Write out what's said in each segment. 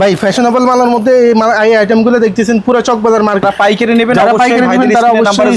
ভাই ফ্যাশনেবল মালের মধ্যে এই আইটেমগুলো দেখতেছেন পুরো চকবাজার মার্কেট পাইকারি নেবেন যারা পাইকারি নেবেন তারা অবশ্যই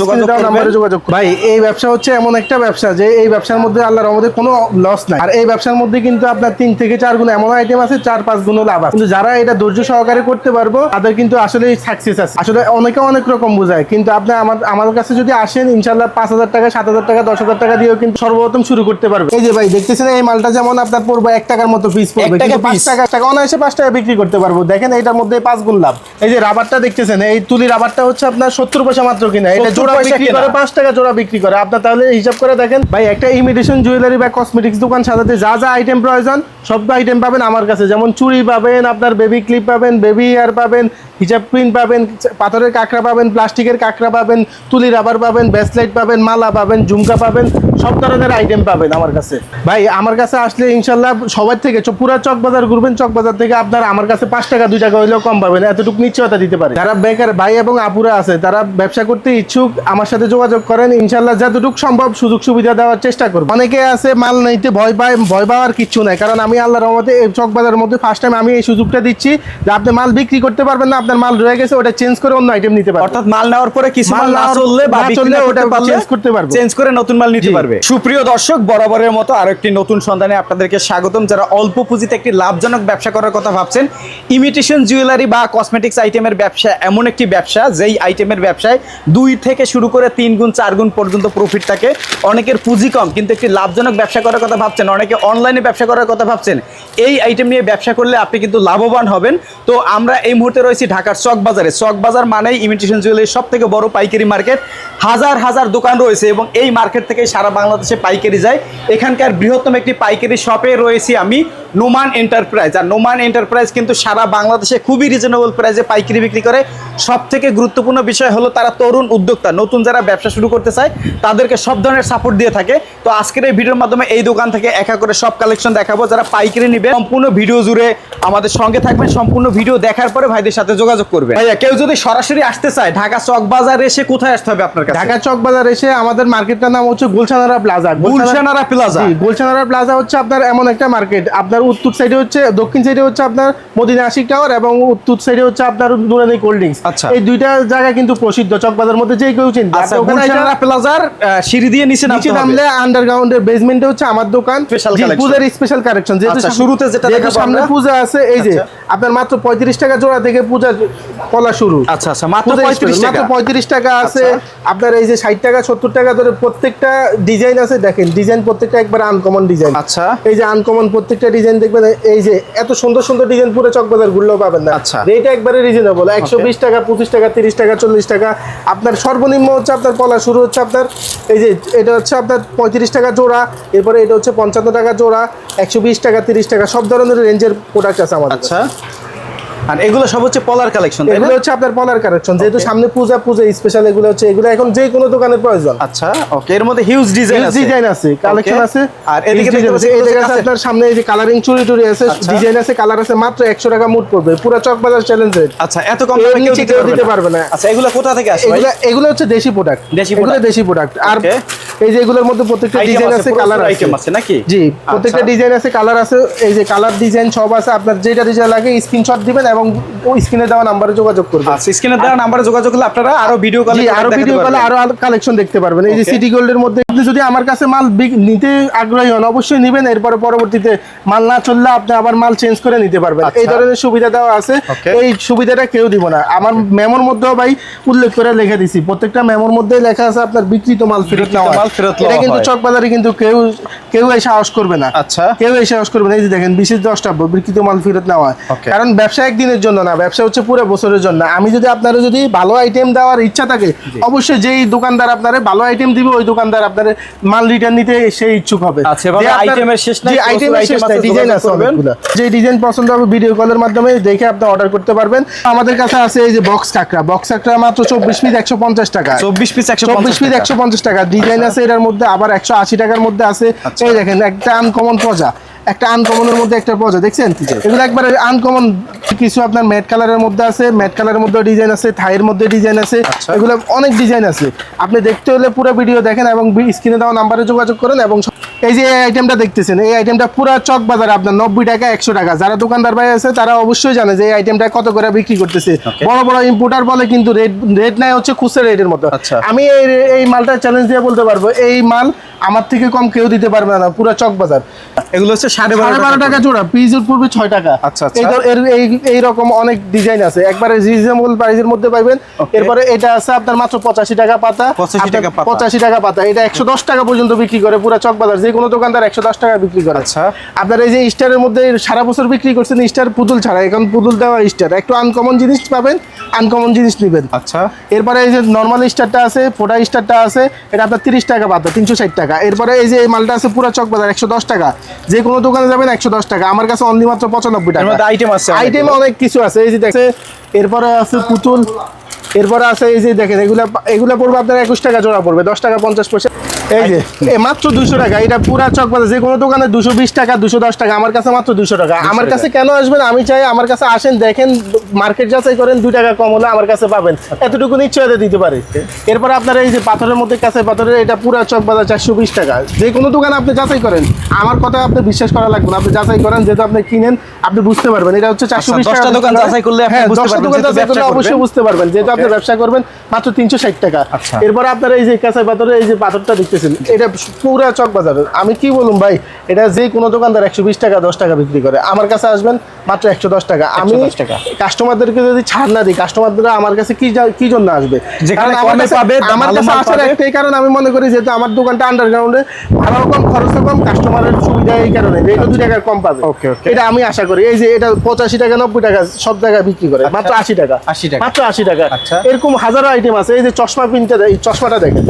নাম্বারে যোগাযোগ ভাই এই ব্যবসা হচ্ছে এমন একটা ব্যবসা যে এই ব্যবসার মধ্যে আল্লাহর রহমতে কোনো লস নাই। আর এই ব্যবসার মধ্যে কিন্তু আপনার তিন থেকে চার গুণ এমন আইটেম আছে চার পাঁচ গুণ লাভ আছে। কিন্তু যারা এটা ধৈর্য সহকারে করতে পারব তাদের কিন্তু আসলে সাকসেস আছে। আসলে অনেকে অনেক রকম বোঝায় কিন্তু আপনি আমার আমার কাছে যদি আসেন ইনশাল্লাহ পাঁচ হাজার টাকা সাত হাজার টাকা দশ হাজার টাকা দিয়েও কিন্তু সর্বপ্রথম শুরু করতে পারবে এই যে ভাই দেখতেছেন এই মালটা যেমন আপনার পড়বে এক টাকার মতো পিস পড়বে কিন্তু পাঁচ টাকা টাকা অনায়াসে পাঁচ টাকা বিক্রি করতে পারব। দেখেন এটার মধ্যে পাঁচ গুণ লাভ। এই যে রাবারটা দেখতেছেন এই তুলি রাবারটা হচ্ছে আপনার সত্তর পয়সা মাত্র কিনা। এটা জোড়া বিক্রি করে পাঁচ টাকা জোড়া বিক্রি করে। আপনার তাহলে হিসাব করে দেখেন ভাই একটা ইমিটেশন জুয়েলারি বা কসমেটিক্স দোকান সাজাতে যা যা আইটেম প্রয়োজন সব আইটেম পাবেন আমার কাছে। যেমন চুড়ি পাবেন আপনার বেবি ক্লিপ পাবেন বেবি ইয়ার পাবেন হিজাব প্রিন্ট পাবেন, পাথরের কাঁকড়া পাবেন, প্লাস্টিকের কাঁকড়া পাবেন তুলি রাবার পাবেন ব্যাসলাইট পাবেন, মালা পাবেন, ঝুমকা পাবেন, সব ধরনের আইটেম পাবেন আমার কাছে। ভাই, আমার কাছে আসলে ইনশাল্লাহ সবার থেকে পুরা চক বাজার ঘুরবেন চক বাজার থেকে আপনার আমার কাছে পাঁচ টাকা, দুই টাকা হইলেও কম পাবেন, এতটুকু নিশ্চয়তা দিতে পারে। যারা বেকার ভাই এবং আপুরা আছে, তারা ব্যবসা করতে ইচ্ছুক, আমার সাথে যোগাযোগ করেন, ইনশাল্লাহ যতটুকু সম্ভব সুযোগ সুবিধা দেওয়ার চেষ্টা করব। অনেকে আছে মাল নিতে ভয় পায়, ভয় পাওয়ার কিচ্ছু নাই, কারণ আমি আল্লাহ রহমতে এই চক বাজারের মধ্যে ফার্স্ট টাইম আমি এই সুযোগটা দিচ্ছি যে আপনি মাল বিক্রি করতে পারবেন না আপনার মাল রয়ে গেছে ওটা চেঞ্জ করে অন্য আইটেম নিতে পারবেন অর্থাৎ মাল নেওয়ার পরে কিছু মাল না চললে বা চললে ওটা পারলে করতে পারব। চেঞ্জ করে নতুন মাল নিতে পারবে। সুপ্রিয় দর্শক বরাবরের মতো আরও একটি নতুন সন্ধানে আপনাদেরকে স্বাগতম। যারা অল্প পুঁজিতে একটি লাভজনক ব্যবসা করার কথা ভাবছেন ইমিটেশন জুয়েলারি বা কসমেটিক্স আইটেমের ব্যবসা এমন একটি ব্যবসা যেই আইটেমের ব্যবসায় দুই থেকে শুরু করে তিন গুণ চার গুণ পর্যন্ত প্রফিট থাকে। অনেকের পুঁজি কম কিন্তু একটি লাভজনক ব্যবসা করার কথা ভাবছেন অনেকে অনলাইনে ব্যবসা করার কথা ভাবছেন। এই আইটেম নিয়ে ব্যবসা করলে আপনি কিন্তু লাভবান হবেন। তো আমরা এই মুহূর্তে রয়েছি ঢাকার চক বাজারে চক বাজার মানে ইমিটেশন জুয়েলারি সব থেকে বড় পাইকারি মার্কেট হাজার হাজার দোকান রয়েছে এবং এই মার্কেট থেকে সারা বাংলাদেশে পাইকারি যায়। এখানকার বৃহত্তম একটি পাইকারি শপে রয়েছি আমি। নোমান এন্টারপ্রাইজ। আর নোমান এন্টারপ্রাইজ কিন্তু সারা বাংলাদেশে খুবই রিজনেবল প্রাইসে পাইকারি বিক্রি করে। সব থেকে গুরুত্বপূর্ণ বিষয় হলো তারা তরুণ উদ্যোক্তা নতুন যারা ব্যবসা শুরু করতে চায় তাদেরকে সব ধরনের সাপোর্ট দিয়ে থাকে। তো আজকের এই ভিডিওর মাধ্যমে এই দোকান থেকে একা করে সব কালেকশন দেখাবো। যারা পাইকারি নেবে সম্পূর্ণ ভিডিও জুড়ে আমাদের সঙ্গে থাকবেন। সম্পূর্ণ ভিডিও দেখার পরে ভাইদের সাথে যোগাযোগ করবে ভাইয়া কেউ যদি সরাসরি আসতে চায় ঢাকা চক বাজার এসে কোথায় আসতে হবে আপনার কাছে? ঢাকা চক বাজার এসে আমাদের মার্কেটটার নাম হচ্ছে Gulshanara plaza Gulshanara plaza Gulshanara plaza হচ্ছে আপনার এমন একটা মার্কেট আপনার উত্তর সাইডে হচ্ছে দক্ষিণ সাইডে হচ্ছে আপনার মদিনা আশিক টাওয়ার এবং উত্তর সাইডে হচ্ছে আপনার নুরানি কোল্ড ড্রিঙ্কস আচ্ছা। এই দুইটা জায়গা কিন্তু প্রসিদ্ধ চকবাজার মধ্যে যে কেউ চিনতে আচ্ছা প্লাজার সিঁড়ি দিয়ে নিচে নিচে নামলে আন্ডারগ্রাউন্ডের বেসমেন্টে হচ্ছে আমার দোকান পূজার স্পেশাল কালেকশন যেহেতু আচ্ছা, শুরুতে যেটা সামনে পূজা আছে এই যে আচ্ছা। আপনার মাত্র পঁয়ত্রিশ টাকা জোড়া থেকে পূজা কলা শুরু। আচ্ছা আচ্ছা মাত্র পঁয়ত্রিশ মাত্র পঁয়ত্রিশ টাকা আছে। আপনার এই যে ষাট টাকা সত্তর টাকা ধরে প্রত্যেকটা ডিজাইন আছে দেখেন ডিজাইন প্রত্যেকটা একবার আনকমন ডিজাইন আচ্ছা। এই যে আনকমন প্রত্যেকটা ডিজাইন দেখবেন এই যে এত সুন্দর সুন্দর ডিজাইন পুরো চকবাজার ঘুরলেও পাবেন না। আচ্ছা। রেট একবারে রিজনেবল একশো বিশ টাকা পঁচিশ টাকা তিরিশ টাকা চল্লিশ টাকা। আপনার সর্বনিম্ন হচ্ছে আপনার পলা শুরু হচ্ছে আপনার এই যে এটা হচ্ছে আপনার পঁয়ত্রিশ টাকা জোড়া এরপরে এটা হচ্ছে পঞ্চান্ন টাকা জোড়া একশো বিশ টাকা তিরিশ টাকা সব ধরনের রেঞ্জের প্রোডাক্ট আছে আমার আচ্ছা। আর এগুলো সব হচ্ছে পলার কালেকশন এগুলো হচ্ছে আপনার পলার কালেকশন যেহেতু সামনে পূজা পূজা স্পেশাল এগুলো হচ্ছে এগুলো এখন যে কোনো দোকানের প্রয়োজন। আচ্ছা ওকে এর মধ্যে হিউজ ডিজাইন আছে। ডিজাইন আছে কালেকশন আছে আর এদিকে এই জায়গায় আপনার সামনে এই যে কালারিং চুরি টুরি আছে আচ্ছা। ডিজাইন আছে কালার আছে মাত্র 100 টাকা মুট পড়বে। পুরো চক বাজার চ্যালেঞ্জ রেট আচ্ছা এত কম দামে কেউ দিতে পারবে দিতে না। পারবে না। আচ্ছা এগুলো কোথা থেকে আসে এগুলো এগুলো হচ্ছে দেশি প্রোডাক্ট দেশি product। দেশি প্রোডাক্ট আর এই যে এগুলোর মধ্যে প্রত্যেকটা ডিজাইন আছে, কালার আছে। item আছে নাকি? জি প্রত্যেকটা আচ্ছা। ডিজাইন আছে কালার আছে এই যে কালার ডিজাইন সব আছে আপনার যেটা ডিজাইন লাগে স্ক্রিনশট দিবেন এবং স্ক্রিনে দেওয়া নাম্বারে যোগাযোগ করবেন আচ্ছা স্ক্রিনে দেওয়া নাম্বারে যোগাযোগ করলে আপনারা আরও ভিডিও কলে আরও ভিডিও কলে আরও কালেকশন দেখতে পারবেন। এই যে সিটি গোল্ডের মধ্যে আপনি যদি আমার কাছে মাল নিতে আগ্রহী হন অবশ্যই নেবেন। এরপরে পরবর্তীতে মাল না চললে আপনি আবার মাল চেঞ্জ করে নিতে পারবেন। আচ্ছা। এই ধরনের সুবিধা দেওয়া আছে। এই সুবিধাটা কেউ দিব না। আমার মেমোর মধ্যেও ভাই উল্লেখ করে লিখে দিছি। প্রত্যেকটা মেমোর মধ্যে লেখা আছে আপনার বিক্রিত মাল ফেরত নেওয়া। মাল ফেরত এটা কিন্তু হয়। চক বাজারে কিন্তু কেউ কেউ এই সাহস করবে না। আচ্ছা। কেউ এই সাহস করবে না। এই যে দেখেন বিশেষ দশটা বিক্রিত মাল ফেরত নেওয়া. কারণ ব্যবসা একদিনের জন্য না ব্যবসা হচ্ছে পুরো বছরের জন্য। আমি যদি আপনারা যদি ভালো আইটেম দেওয়ার ইচ্ছা থাকে অবশ্যই যেই দোকানদার আপনারা ভালো আইটেম দিবে ওই দোকানদার আপনার মাল রিটার্ন নিতে সেই ইচ্ছুক হবে। আচ্ছা, আইটেমের শেষ নাই, আইটেমের শেষ নাই ডিজাইন আছে অনেকগুলো। যে ডিজাইন পছন্দ হবে ভিডিও কলের মাধ্যমে দেখে আপনি অর্ডার করতে পারবেন। আমাদের কাছে আছে এই যে বক্স কাঁকড়া। বক্স কাঁকড়া মাত্র চব্বিশ পিস একশো পঞ্চাশ টাকা। চব্বিশ পিস একশো চব্বিশ পিস একশো পঞ্চাশ টাকা। ডিজাইন আছে এটার মধ্যে আবার একশো আশি টাকার মধ্যে আছে। আচ্ছা। এই দেখেন একটা আনকমন পজা একটা আনকমনের মধ্যে একটা পাওয়া যায় দেখছেন এগুলো একবার আনকমন কিছু আপনার ম্যাট কালারের মধ্যে আছে ম্যাট কালারের মধ্যে ডিজাইন আছে থাইয়ের মধ্যে ডিজাইন আছে। এগুলো অনেক ডিজাইন আছে আপনি দেখতে হলে পুরো ভিডিও দেখেন এবং স্ক্রিনে দেওয়া নাম্বারে যোগাযোগ করেন এবং এই যে এই আইটেমটা দেখতেছেন এই আইটেমটা পুরো চক বাজারে আপনার নব্বই টাকা একশো টাকা। যারা দোকানদার ভাই আছে তারা অবশ্যই জানে যে এই আইটেমটা কত করে বিক্রি করতেছে। বড় বড় ইম্পোর্টার বলে কিন্তু রেট রেট নাই হচ্ছে খুচরা রেটের মতো। আচ্ছা। আমি এই এই মালটা চ্যালেঞ্জ দিয়ে বলতে পারব এই মাল আমার থেকে কম কেউ দিতে পারবে না পুরো চক বাজার। এগুলো হচ্ছে সাড়ে বারো টাকা জোড়া পিসের পূর্বে ছয় টাকা। আচ্ছা, আচ্ছা। এই এই এইরকম অনেক ডিজাইন আছে। একবারে রিজনেবল প্রাইসের মধ্যে Okay. এরপরে এটা আছে আপনার মাত্র পঁচাশি টাকা পাতা। 85 টাকা পাতা। পঁচাশি টাকা পাতা। এটা একশো দশ টাকা পর্যন্ত বিক্রি করে পুরো চক বাজার। যে কোনো দোকানদার একশো দশ টাকা বিক্রি করে। আচ্ছা। আপনার এই যে স্টারের মধ্যে সারা বছর বিক্রি করছেন স্টার পুতুল ছাড়া এখন পুতুল দেওয়া স্টার একটু আনকমন জিনিস পাবেন আনকমন জিনিস নেবেন। আচ্ছা। এরপরে এই যে নর্মাল স্টারটা আছে ফোটা স্টারটা আছে এটা আপনার তিরিশ টাকা পাতা তিনশো ষাট টাকা। এরপরে এই যে এই মালটা আছে পুরো চক বাজার একশো দশ টাকা। যে কোনো দোকানে যাবেন একশো দশ টাকা। আমার কাছে অনলি মাত্র পঁচানব্বই টাকা। আইটেম আছে আইটেম অনেক কিছু আছে এই যে দেখছে এরপরে আছে পুতুল। এরপরে আছে এই যে দেখেন এগুলা এগুলা পড়বে আপনার একুশ টাকা জোড়া পড়বে দশ টাকা পঞ্চাশ পয়সা। এই যে এ মাত্র দুশো টাকা এটা পুরা চক বাজার যে কোনো দোকানে দুশো বিশ টাকা দুশো দশ টাকা আমার কাছে মাত্র দুশো টাকা। আমার কাছে কেন আসবেন? আমি চাই আমার কাছে আসেন দেখেন মার্কেট যাচাই করেন দুই টাকা কম হলে আমার কাছে পাবেন। এতটুকু নিশ্চয়তা দিতে পারে। এরপর আপনার এই যে পাথরের মধ্যে কাছে পাথরের এটা পুরা চক বাজার চারশো বিশ টাকা। যে কোনো দোকানে আপনি যাচাই করেন। আমার কথা আপনি বিশ্বাস করা লাগবে না। আপনি যাচাই করেন যেহেতু আপনি কিনেন আপনি বুঝতে পারবেন। এটা হচ্ছে চারশো বিশ আচ্ছা, টাকা দোকান যাচাই করলে হ্যাঁ দশটা দোকান যাচাই করলে অবশ্যই বুঝতে পারবেন। যেহেতু আপনি ব্যবসা করবেন মাত্র তিনশো ষাট টাকা। আচ্ছা। এরপর আপনার এই যে কাঁচা পাথরের এই যে পাথরটা দেখতেছেন এটা পুরা চক বাজার আমি কি বলুন ভাই এটা যে কোনো দোকানদার একশো বিশ টাকা দশ টাকা বিক্রি করে। আমার কাছে আসবেন মাত্র একশো দশ টাকা। আমি 110 কাস্টমারদেরকে যদি ছাড় না দিই কাস্টমাররা আমার কাছে কি কি জন্য আসবে? আমার কাছে- ভালো আসার একটাই কারণ আমি মনে করি যেহেতু আমার দোকানটা আন্ডারগ্রাউন্ডে ভাড়াও কম খরচও কম কাস্টমারের সুবিধা এই কারণে। রেটও দুই টাকা কম পাবে. এটা আমি আশা করি। এই যে এটা পঁচাশি টাকা নব্বই টাকা সব জায়গায় বিক্রি করে মাত্র আশি টাকা। 80 টাকা। মাত্র আশি টাকা। আচ্ছা। এরকম হাজারো আইটেম আছে। এই যে চশমা পিনতে এই চশমাটা দেখেন।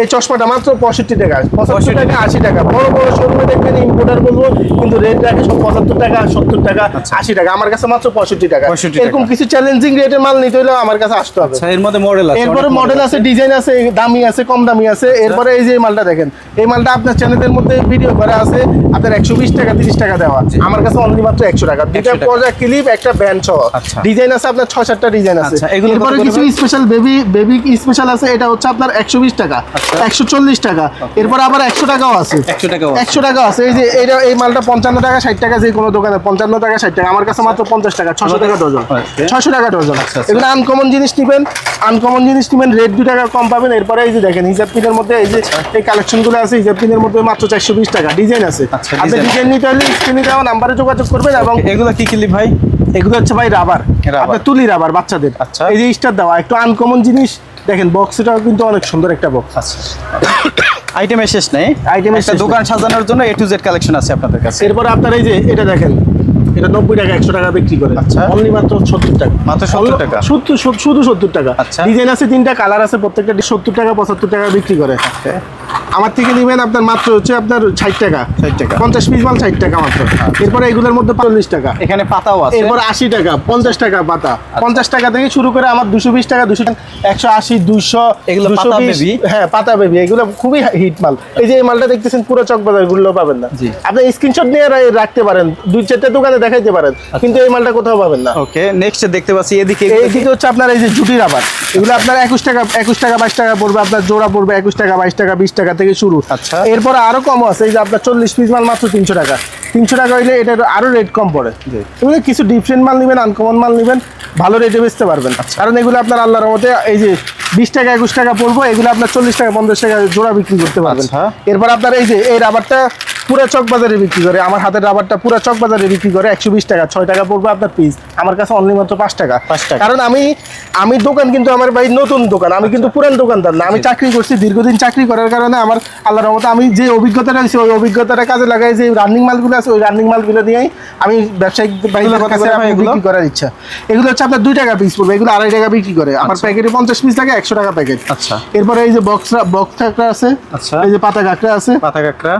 এই চশমাটা মাত্র পঁয়ষট্টি টাকা। পঁচাত্তর টাকা আশি টাকা। বড় বড় শোরুমে দেখবেন ইম্পোর্টার বলব কিন্তু রেট রাখে সব পঁচাত্তর টাকা সত্তর টাকা আশি টাকা। আমার কাছে মাত্র পঁয়ষট্টি টাকা। এরকম কিছু চ্যালেঞ্জিং রেটের মাল নিতে হলে আমার কাছে আসতে হবে। আচ্ছা এর মধ্যে মডেল আছে এরপরে মডেল আছে ডিজাইন আছে দামি আছে কম দামি আছে। এরপরে এই যে মালটা দেখেন। এই মালটা আপনার চ্যানেলের মধ্যে ভিডিও করা আছে। আপনার একশো বিশ টাকা তিরিশ টাকা দেওয়া। আছে আমার কাছে অনলি মাত্র একশো টাকা। দুইটা 100 টাকা। পর্যা ক্লিপ একটা ব্যান্ড সহ। আচ্ছা। ডিজাইন আছে আপনার ছয় সাতটা ডিজাইন আছে। আচ্ছা, এগুলো কিছু স্পেশাল বেবি বেবি স্পেশাল আছে এটা হচ্ছে আপনার একশো বিশ টাকা আচ্ছা। একশো চল্লিশ টাকা। এরপরে আবার একশো টাকাও আছে। 100 টাকাও আছে। একশো টাকা আছে। এই যে এইটা এই মালটা পঞ্চান্ন টাকা ষাট টাকা যে কোনো দোকানে পঞ্চান্ন টাকা ষাট টাকা। আমার কাছে মাত্র পঞ্চাশ টাকা ছশো টাকা ডজন. ছশো টাকা ডজন আচ্ছা, আচ্ছা। এগুলো আনকমন জিনিস নিবেন। আনকমন জিনিস নিবেন রেট দু টাকা কম পাবেন। এরপরে এই যে দেখেন হিজাব পিনের মধ্যে এই যে এই কালেকশনগুলো আছে হিজাব পিনের মধ্যে মাত্র চারশো বিশ টাকা। ডিজাইন আছে। আচ্ছা, আপনি ডিজাইন নিতে হলে স্ক্রিনে দেওয়া নাম্বারে যোগাযোগ করবেন এবং এগুলো কি কিলি ভাই? এগুলো হচ্ছে ভাই রাবার রাবার। তুলি রাবার বাচ্চাদের। আচ্ছা। এই যে স্টার দেওয়া একটু আনকমন জিনিস দেখেন বক্সটাও কিন্তু অনেক সুন্দর একটা বক্স আছে আইটেমের শেষ নেই। আইটেমের দোকান সাজানোর জন্য এ টু জেড কালেকশন আছে আপনাদের কাছে। এরপরে আপনার এই যে এটা দেখেন এটা নব্বই টাকা একশো টাকা বিক্রি করে। আচ্ছা। অনলি মাত্র সত্তর টাকা। মাত্র 70 টাকা। শুধু শুধু সত্তর টাকা। আচ্ছা। ডিজাইন আছে তিনটা কালার আছে প্রত্যেকটা সত্তর টাকা পঁচাত্তর টাকা বিক্রি করে। আমার থেকে নেবেন আপনার মাত্র হচ্ছে আপনার ষাট টাকা। 60 টাকা। পঞ্চাশ পিস মাল ষাট টাকা মাত্র। এরপরে এগুলোর মধ্যে চল্লিশ টাকা। এখানে পাতাও আছে। এরপর আশি টাকা পঞ্চাশ টাকা পাতা। আচ্ছা। পঞ্চাশ টাকা থেকে শুরু করে আমার দুশো বিশ টাকা দুশো একশো আশি দুশো এগুলো হ্যাঁ পাতা বেবি এগুলো খুবই হিট মাল। এই যে এই মালটা দেখতেছেন পুরো চক বাজারগুলো পাবেন না। আপনি স্ক্রিনশট নিয়ে রাখতে পারেন। দুই চারটে দোকানে দেখাইতে পারেন। কিন্তু এই মালটা কোথাও পাবেন না। ওকে নেক্সট দেখতে পাচ্ছি এদিকে এই দিকে হচ্ছে আপনার এই যে জুটি রাবার এগুলো আপনার একুশ টাকা একুশ টাকা বাইশ টাকা পড়বে আপনার জোড়া পড়বে একুশ টাকা বাইশ টাকা বিশ টাকা থেকে শুরু। আচ্ছা। এরপর আরও কম আছে এই যে আপনার চল্লিশ পিস মাল মাত্র তিনশো টাকা। তিনশো টাকা হইলে এটা আরও রেট কম পড়ে। তুমি এগুলো কিছু ডিফারেন্ট মাল নেবেন আনকমন মাল নেবেন ভালো রেটে বেচতে পারবেন। আচ্ছা। কারণ এগুলো আপনার আল্লাহর মতে এই যে বিশ টাকা একুশ টাকা পড়ব এগুলো আপনার চল্লিশ টাকা পঞ্চাশ টাকা জোড়া বিক্রি করতে পারবেন। আচ্ছা। এরপর আপনার এই যে এই রাবারটা পুরো চক বাজারে বিক্রি করে আমার হাতের রাবারটা পুরো চক বাজারে বিক্রি করে একশো বিশ টাকা ছয় টাকা পড়বে আপনার পিস আমার কাছে অনলি মাত্র পাঁচ টাকা। পাঁচ টাকা। কারণ আমি আমি দোকান কিন্তু আমার ভাই নতুন দোকান আমি কিন্তু পুরান দোকানদার না আমি চাকরি করছি দীর্ঘদিন চাকরি করার কারণে আমার আল্লাহর রহমতে আমি যে অভিজ্ঞতাটা আছে ওই অভিজ্ঞতাটা কাজে লাগাই যে রানিং মালগুলো আছে ওই রানিং মালগুলো দিয়েই আমি ব্যবসায়িক ভাইদের কাছে? বিক্রি করার ইচ্ছা। এগুলো হচ্ছে আপনার দুই টাকা পিস পড়বে এগুলো আড়াই টাকা বিক্রি করে। আমার প্যাকেটে পঞ্চাশ পিস থাকে একশো টাকা প্যাকেট আচ্ছা। এরপরে এই যে বক্স বক্স কাঁকড়া আছে আচ্ছা। এই যে পাতা কাঁকড়া আছে পাতা কাঁকড়া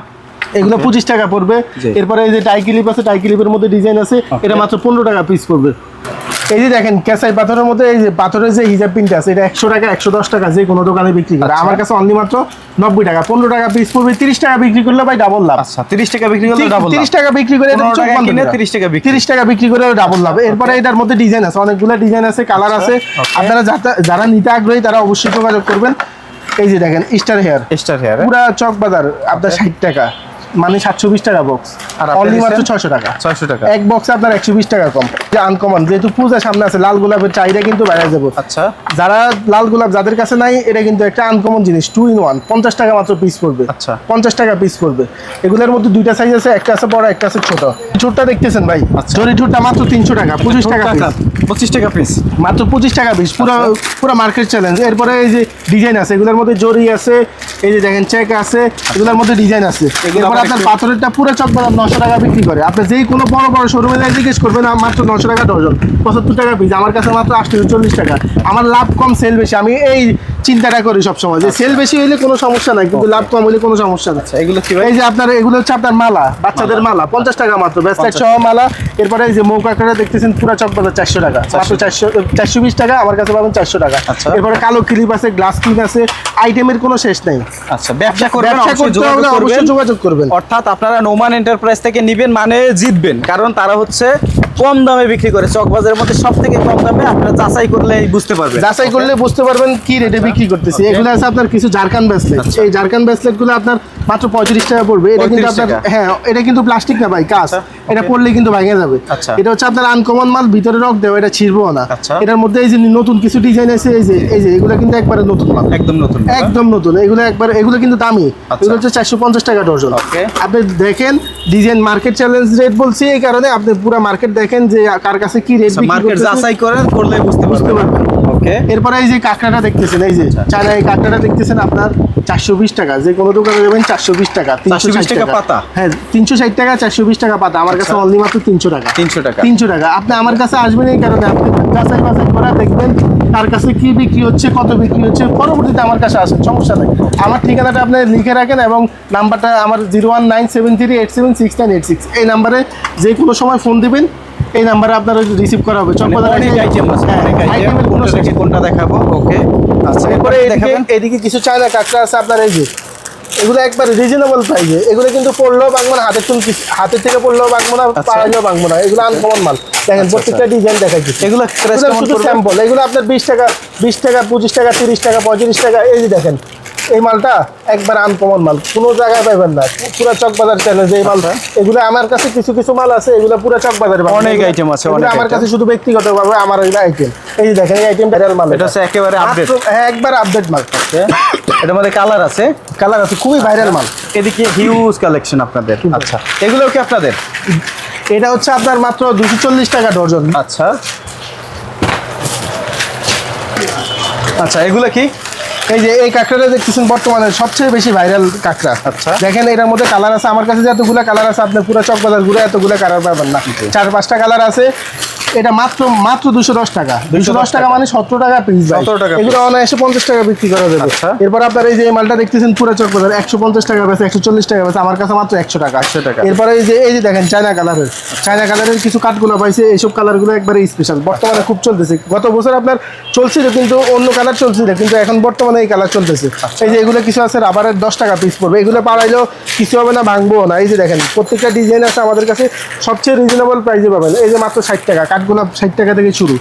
এগুলো পঁচিশ টাকা পড়বে। এরপরে এই যে টাই ক্লিপ আছে টাই ক্লিপের মধ্যে ডিজাইন আছে এটা মাত্র পনেরো টাকা পিস পড়বে। এই যে দেখেন ক্যাসাই পাথরের মধ্যে এই যে পাথরের যে হিজাব পিনটা আছে এটা একশো টাকা একশো দশ টাকা যে কোনো দোকানে বিক্রি করে। আচ্ছা। আমার কাছে অনলি মাত্র নব্বই টাকা। পনেরো টাকা পিস পড়বে তিরিশ টাকা বিক্রি করলে ভাই ডাবল লাভ। আচ্ছা 30 টাকা বিক্রি করলে ডাবল তিরিশ টাকা বিক্রি করে 15 টাকা কিনে 30 টাকা বিক্রি। তিরিশ টাকা বিক্রি করে ডাবল লাভ। এরপরে এটার মধ্যে ডিজাইন আছে অনেকগুলো ডিজাইন আছে কালার আছে। আচ্ছা, okay. আপনারা যারা নিতে আগ্রহী তারা অবশ্যই যোগাযোগ করবেন। এই যে দেখেন স্টার হেয়ার স্টার হেয়ার পুরা চক বাজার আপনার ষাট টাকা। মানে সাতশো বিশ টাকা বক্স আর অনলি মাত্র ছয়শো টাকা। ছয়শো টাকা। এক বক্সে আপনার একশো বিশ টাকা কম। যে আনকমন যেহেতু পূজা সামনে আছে লাল গোলাপের চাহিদা কিন্তু বেড়ে যাব আচ্ছা। যারা লাল গোলাপ যাদের কাছে নাই এটা কিন্তু একটা আনকমন জিনিস টু ইন ওয়ান পঞ্চাশ টাকা মাত্র পিস পড়বে। আচ্ছা। পঞ্চাশ টাকা পিস পড়বে। এগুলোর মধ্যে দুইটা সাইজ আছে একটা আছে বড় একটা আছে ছোট। ছোটটা দেখতেছেন ভাই? আচ্ছা। জরি ঠোঁটটা মাত্র তিনশো টাকা পঁচিশ টাকা পঁচিশ টাকা পিস মাত্র পঁচিশ টাকা পিস পুরো পুরো মার্কেট চ্যালেঞ্জ এরপরে এই যে ডিজাইন আছে এগুলোর মধ্যে জরি আছে এই যে দেখেন চেক আছে এগুলোর মধ্যে ডিজাইন আছে। এগুলো আপনার একটু- পাথরেরটা পুরো চকবাদাম নশো টাকা বিক্রি করে। আপনি যেই কোনো বড় বড় শোরুমে যাই জিজ্ঞেস করবেন মাত্র নশো টাকা ডজন পঁচাত্তর টাকা পিস আমার কাছে মাত্র আটশো চল্লিশ টাকা। আমার লাভ কম সেল বেশি। আমি এই চিন্তাটা করি সবসময় যে সেল বেশি হইলে কোনো সমস্যা নাই কিন্তু লাভ কম হইলে কোনো সমস্যা নাই। আচ্ছা এগুলো কি ভাই? এই যে আপনার এগুলো হচ্ছে আপনার মালা বাচ্চাদের মালা। পঞ্চাশ টাকা মাত্র ব্যাসলেট সহ মালা। এরপরে এই যে মৌকাকাটা দেখতেছেন পুরা চকবাজার চারশো টাকা মাত্র চারশো চারশো বিশ টাকা আমার কাছে পাবেন চারশো টাকা। আচ্ছা। এরপরে কালো ক্লিপ আছে গ্লাস ক্লিপ আছে আইটেমের কোনো শেষ নেই। আচ্ছা ব্যবসা করবেন ব্যবসা করতে হলে অবশ্যই যোগাযোগ করবেন। অর্থাৎ আপনারা নোমান এন্টারপ্রাইজ থেকে নিবেন মানে জিতবেন কারণ তারা হচ্ছে কম দামে বিক্রি করে। চকবাজারের মধ্যে সব থেকে কম দামে আপনারা যাচাই করলে বুঝতে পারবেন। যাচাই করলে বুঝতে পারবেন কি রেটে বিক্রি করতেছি. এগুলো আছে আপনার কিছু ব্রেসলেট আচ্ছা। এই ঝাড়খান ব্রেসলেটগুলো আপনার মাত্র পঁয়ত্রিশ টাকা পড়বে। এটা কিন্তু আপনার হ্যাঁ এটা কিন্তু প্লাস্টিক না ভাই কাজ আচ্ছা, এটা পড়লে কিন্তু ভেঙে যাবে। আচ্ছা। এটা হচ্ছে আপনার আনকমন মাল ভিতরে রক দেওয়া এটা ছিড়বো না। আচ্ছা। এটার মধ্যে এই যে নতুন কিছু ডিজাইন আছে এই যে এই যে এগুলো কিন্তু একবারে নতুন মাল। একদম নতুন একদম নতুন। এগুলো একবার এগুলো কিন্তু দামি। আচ্ছা। এগুলো হচ্ছে চারশো পঞ্চাশ টাকা ডজন। আপনি দেখেন ডিজাইন মার্কেট চ্যালেঞ্জ রেট বলছি এই কারণে আপনি পুরো মার্কেট দেখেন যে কার কাছে কি রেট মার্কেট আচ্ছা, যাচাই করে করলে বুঝতে বুঝতে পারবেন। ওকে এরপরে এই যে কাঁকড়াটা দেখতেছেন এই যে চায়না এই কাঁকড়াটা দেখতেছেন আপনার চারশো বিশ টাকা। যে কোনো দোকানে দেবেন চারশো বিশ টাকা 420 টাকা পাতা? হ্যাঁ তিনশো ষাট টাকা চারশো বিশ টাকা পাতা। আমার কাছে আচ্ছা। অনলি মাত্র তিনশো টাকা। 300 টাকা। তিনশো টাকা। আপনি আমার কাছে আসবেন এই কারণে আপনি যাচাই বাছাই করা দেখবেন তার কাছে কি বিক্রি হচ্ছে কত বিক্রি হচ্ছে। পরবর্তীতে আমার কাছে আসেন সমস্যা নেই। আমার ঠিকানাটা আপনি লিখে রাখেন এবং নাম্বারটা আমার zero one nine seven three eight seven six nine eight six. এই নাম্বারে যে কোনো সময় ফোন দিবেন। এই নাম্বারে আপনার রিসিভ করা হবে মানে চকবাজারে অনেক আইটেম আছে হ্যাঁ, অনেক আইটেম কোনো কোনটা থেকে কোনটা দেখাবো? ওকে আচ্ছা এরপরে দেখাবেন। এদিকে কিছু চায়না কাঁকড়া আছে আপনার এই যে। এগুলো একবার রিজনেবল প্রাইসে এগুলো কিন্তু পড়লেও বাংবো না হাতের চুল হাতের থেকে পড়লেও বাংলা না পাড়ালেও বাংবো না। এগুলো আনকমন মাল। দেখেন প্রত্যেকটা ডিজাইন দেখাচ্ছি। এগুলো শুধু স্যাম্পল এগুলো আপনার বিশ টাকা বিশ টাকা পঁচিশ টাকা তিরিশ টাকা পঁয়ত্রিশ টাকা এই যে দেখেন। এই মালটা একবার আনকমন মাল। কোনো জায়গায় পাবেন না। পুরো চক বাজার চ্যালেঞ্জ এই মাল এগুলো আমার কাছে কিছু কিছু মাল আছে এগুলো পুরো চক বাজারে অনেক আইটেম আছে, অনেক আমার কাছে শুধু ব্যক্তিগতভাবে আমার এই আইটেম এই দেখেন এই আইটেম ভাইরাল মাল এটা হচ্ছে একেবারে আপডেট হ্যাঁ একবার আপডেট মাল। এটার মধ্যে কালার আছে? কালার আছে খুবই ভাইরাল মাল। এদিকে হিউজ কালেকশন আপনাদের। আচ্ছা। এগুলো কি আপনাদের? এটা হচ্ছে আপনার মাত্র দুশো চল্লিশ টাকা ডজন। আচ্ছা। আচ্ছা এগুলো কি? এই যে এই কাঁকড়াটা দেখতেছেন বর্তমানে সবচেয়ে বেশি ভাইরাল কাঁকড়া। আচ্ছা। দেখেন এটার মধ্যে কালার আছে। আমার কাছে যে এতগুলো কালার আছে আপনার পুরো চকবাজার ঘুরে এতগুলো কালার পাবেন না। চার পাঁচটা কালার আছে। এটা মাত্র মাত্র দুশো দশ টাকা। দুশো দশ টাকা মানে সতেরো টাকা পিস 17 টাকা এগুলো অনায়াসে পঞ্চাশ টাকা বিক্রি করা যাবে। আচ্ছা। এরপর আপনার এই যে মালটা দেখতেছেন পুরো চকবাজার একশো পঞ্চাশ টাকা বেছে একশো চল্লিশ টাকা বেছে আমার কাছে মাত্র একশো টাকা। 100 টাকা। এরপরে এই যে এই যে দেখেন চায়না কালারের চায়না কালারের কিছু কাঠগুলো পাইছে এইসব কালারগুলো একবারে স্পেশাল বর্তমানে খুব চলতেছে। গত বছর আপনার চলছিল কিন্তু অন্য কালার চলছিল কিন্তু এখন বর্তমানে এই কালার চলতেছে। এই যে এগুলো কিছু আছে রাবারের দশ টাকা পিস পড়বে। এগুলো পাড়াইলেও কিছু হবে না ভাঙবো না। এই যে দেখেন প্রত্যেকটা ডিজাইন আছে আমাদের কাছে সবচেয়ে রিজনেবল প্রাইসে পাবেন। এই যে মাত্র ষাট টাকা। কাঠগুলো ষাট টাকা থেকে শুরু।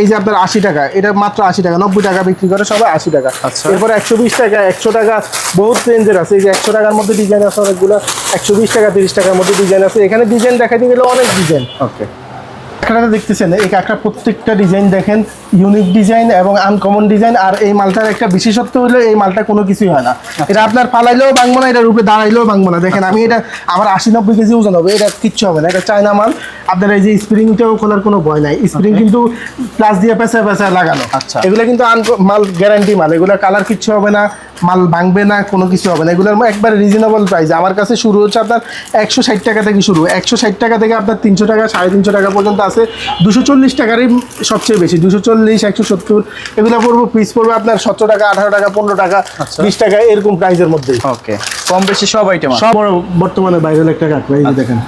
এই যে আপনার আশি টাকা এটা মাত্র আশি টাকা নব্বই টাকা বিক্রি করে সবাই আশি টাকা। এরপরে এরপর একশো বিশ টাকা একশো টাকা বহুত রেঞ্জের আছে। এই যে একশো টাকার মধ্যে ডিজাইন আছে অনেকগুলো একশো বিশ টাকা তিরিশ টাকার মধ্যে ডিজাইন আছে। এখানে ডিজাইন দেখাতে গেলে অনেক ডিজাইন ওকে কাঁকড়াটা দেখতেছেন এই কাঁকড়া প্রত্যেকটা ডিজাইন দেখেন। ইউনিক ডিজাইন এবং আনকমন ডিজাইন আর এই মালটার একটা বিশেষত্ব হলো এই মালটা কোনো কিছুই হয় না। এটা আপনার পালাইলেও ভাঙবো না এটার উপরে দাঁড়াইলেও ভাঙবো না। দেখেন আমি এটা আমার আশি নব্বই কেজি ওজন হবে এটা কিচ্ছু হবে না এটা চায়না মাল। আপনার এই যে স্প্রিংটাও খোলার কোনো ভয় নাই। স্প্রিং কিন্তু প্লাস দিয়ে পেঁচা পেঁচা লাগানো। আচ্ছা। এগুলো কিন্তু আনকো- মাল গ্যারান্টি মাল এগুলো কালার কিচ্ছু হবে না মাল ভাঙবে না কোনো কিছু হবে না। এগুলোর একবারে রিজনেবল প্রাইস আমার কাছে শুরু হচ্ছে আপনার একশো ষাট টাকা থেকে শুরু। একশো ষাট টাকা থেকে আপনার তিনশো টাকা সাড়ে তিনশো টাকা পর্যন্ত আছে। দুশো চল্লিশ টাকারই সবচেয়ে বেশি। দুশো চল্লিশ একশো সত্তর এগুলো পড়ব পিস পড়বে আপনার সতেরো টাকা আঠারো টাকা পনেরো টাকা আচ্ছা। বিশ টাকা এরকম প্রাইসের মধ্যেই। ওকে কম বেশি সব আইটেম সব বর্তমানে বাইরের একটা কাঁকড়া এই যে দেখেন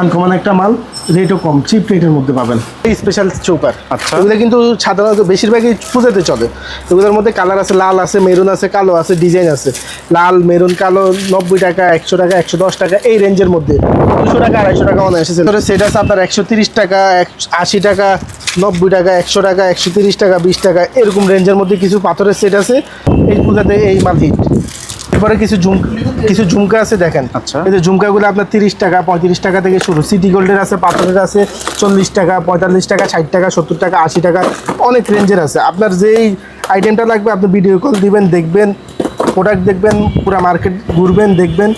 আনকমন একটা মাল রেটও কম চিপ রেটের মধ্যে পাবেন। এই স্পেশাল চৌকার আচ্ছা। এগুলো কিন্তু সাধারণত বেশিরভাগই পূজাতে চলে। এগুলোর মধ্যে কালার আছে লাল আছে মেরুন আছে কালো আছে ডিজাইন আছে। লাল মেরুন কালো নব্বই টাকা একশো টাকা একশো দশ টাকা এই রেঞ্জের মধ্যে। দুশো টাকা আড়াইশো টাকা মনে এসেছে সেটা আছে আপনার একশো তিরিশ টাকা আশি টাকা নব্বই টাকা একশো টাকা একশো তিরিশ টাকা বিশ টাকা এরকম রেঞ্জের মধ্যে কিছু পাথরের সেট আছে। এই পূজাতে এই মাল হিট এরপরে কিছু ঝুম কিছু ঝুমকা আছে দেখেন। আচ্ছা। এই যে ঝুমকাগুলো আপনার তিরিশ টাকা পঁয়ত্রিশ টাকা থেকে শুরু। সিটি গোল্ডের আছে পাথরের আছে চল্লিশ টাকা পঁয়তাল্লিশ টাকা ষাট টাকা সত্তর টাকা আশি টাকা অনেক রেঞ্জের আছে। আপনার যেই আইটেমটা লাগবে আপনি ভিডিও কল দিবেন দেখবেন প্রোডাক্ট দেখবেন পুরো মার্কেট ঘুরবেন দেখবেন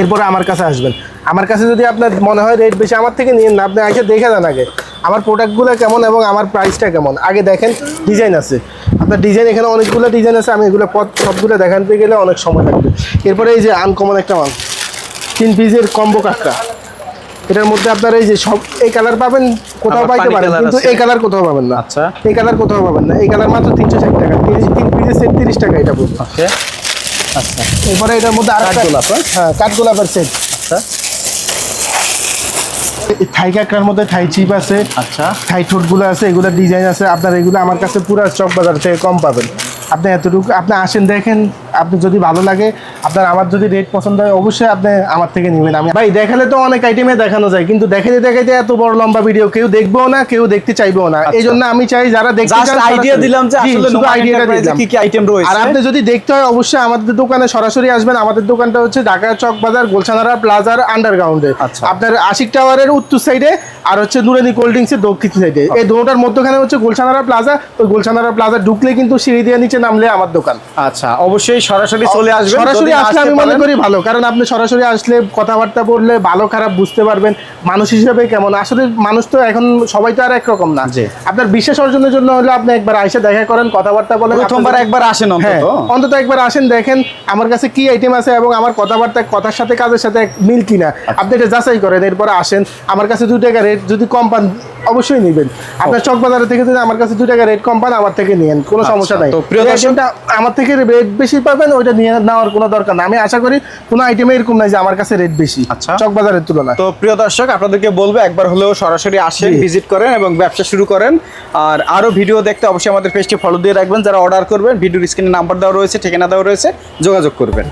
এরপরে আমার কাছে আসবেন। আমার কাছে যদি আপনার মনে হয় রেট বেশি আমার থেকে নিন না। আপনি আগে দেখে যান আগে। আমার প্রোডাক্টগুলো কেমন এবং আমার প্রাইসটা কেমন? আগে দেখেন ডিজাইন আছে। আপনার ডিজাইন এখানে অনেকগুলো ডিজাইন আছে আমি এগুলো পথ সবগুলো দেখাতে গেলে অনেক সময় লাগবে। এরপরে এই যে আনকমন একটা মাল তিন পিসের কম্বো কাটটা। এটার মধ্যে আপনার এই যে সব এই কালার পাবেন কোথাও পাইতে পারেন কিন্তু এই কালার কোথাও পাবেন না। আচ্ছা। এই কালার কোথাও পাবেন না। এই কালার মাত্র তিনশো ষাট টাকা। তিন- তিন পিসের সেট তিরিশ টাকা এটা ওকে আচ্ছা। এরপরে এটার মধ্যে আর কাঠগোলাপ, হ্যাঁ? হ্যাঁ কাঠগোলাপের সেট আচ্ছা। থাই কাঁকড়ার মধ্যে থাই চিপ আছে আচ্ছা। থাই ঠোঁটগুলো আছে এগুলো ডিজাইন আছে। আপনার এগুলো আমার কাছে পুরো চক বাজার থেকে কম পাবেন। আপনি এতটুকু আপনি আসেন দেখেন আপনি যদি ভালো লাগে আপনার আমার যদি রেট পছন্দ হয় অবশ্যই আপনি আমার থেকে নেবেন। আমি ভাই দেখালে তো অনেক আইটেমে দেখানো যায় কিন্তু দেখাতে দেখাতে এত বড় লম্বা ভিডিও কেউ দেখবেও না কেউ দেখতে চাইবেও না। এই জন্য আমি চাই যারা দেখতে চান আইডিয়া দিলাম যে আসলে শুধু আইডিয়াটা দিলাম। কি কি আইটেম আর আপনি যদি দেখতে হয় অবশ্যই আমাদের দোকানে সরাসরি আসবেন। আমাদের দোকানটা হচ্ছে ঢাকা চক বাজার গোলছানারা প্লাজার আন্ডারগ্রাউন্ডে আচ্ছা। আপনার আশিক টাওয়ারের উত্তর সাইডে আর হচ্ছে নুরানি কোল্ড ড্রিঙ্কসের দক্ষিণ সাইডে এই দুটোটার মধ্যখানে হচ্ছে গুলশানারা প্লাজা ওই গুলশানারা প্লাজা ঢুকলে কিন্তু সিঁড়ি দিয়ে নিচে নামলে আমার দোকান। আচ্ছা অবশ্যই সরাসরি চলে আসবেন সরাসরি আসলে আমি মনে করি ভালো কারণ আপনি সরাসরি আসলে কথাবার্তা বললে ভালো খারাপ বুঝতে পারবেন। মানুষ হিসেবে কেমন? আসলে মানুষ তো এখন সবাই তো আর একরকম না। আপনার বিশ্বাস অর্জনের জন্য হলে আপনি একবার আইসে দেখা করেন কথাবার্তা বলেন। প্রথমবার একবার আসেন হ্যাঁ অন্তত অন্তত একবার আসেন দেখেন আমার কাছে কি আইটেম আছে এবং আমার কথাবার্তা কথার সাথে কাজের সাথে মিল কিনা। আচ্ছা। আপনি এটা যাচাই করেন এরপরে আসেন। আমার কাছে দু টাকা রেট যদি কম পান অবশ্যই নেবেন। আপনার চক বাজারের থেকে যদি আমার কাছে দু টাকা রেট কম পান আমার থেকে নিয়েন কোনো আচ্ছা, সমস্যা নাই। আইটেমটা আমার থেকে রেট বেশি পাবেন ওইটা নিয়ে নেওয়ার কোনো দরকার না আমি আশা করি কোনো আইটেমে এরকম নাই যে আমার কাছে রেট বেশি আচ্ছা। চক বাজারের তুলনায়। তো প্রিয় দর্শক আপনাদেরকে বলব একবার হলেও সরাসরি আসেন ভিজিট করেন এবং ব্যবসা শুরু করেন। আর আরও ভিডিও দেখতে অবশ্যই আমাদের পেজটি ফলো দিয়ে রাখবেন। যারা অর্ডার করবেন ভিডিওর স্ক্রিনে নাম্বার দেওয়া রয়েছে ঠিকানা দেওয়া রয়েছে যোগাযোগ করবেন।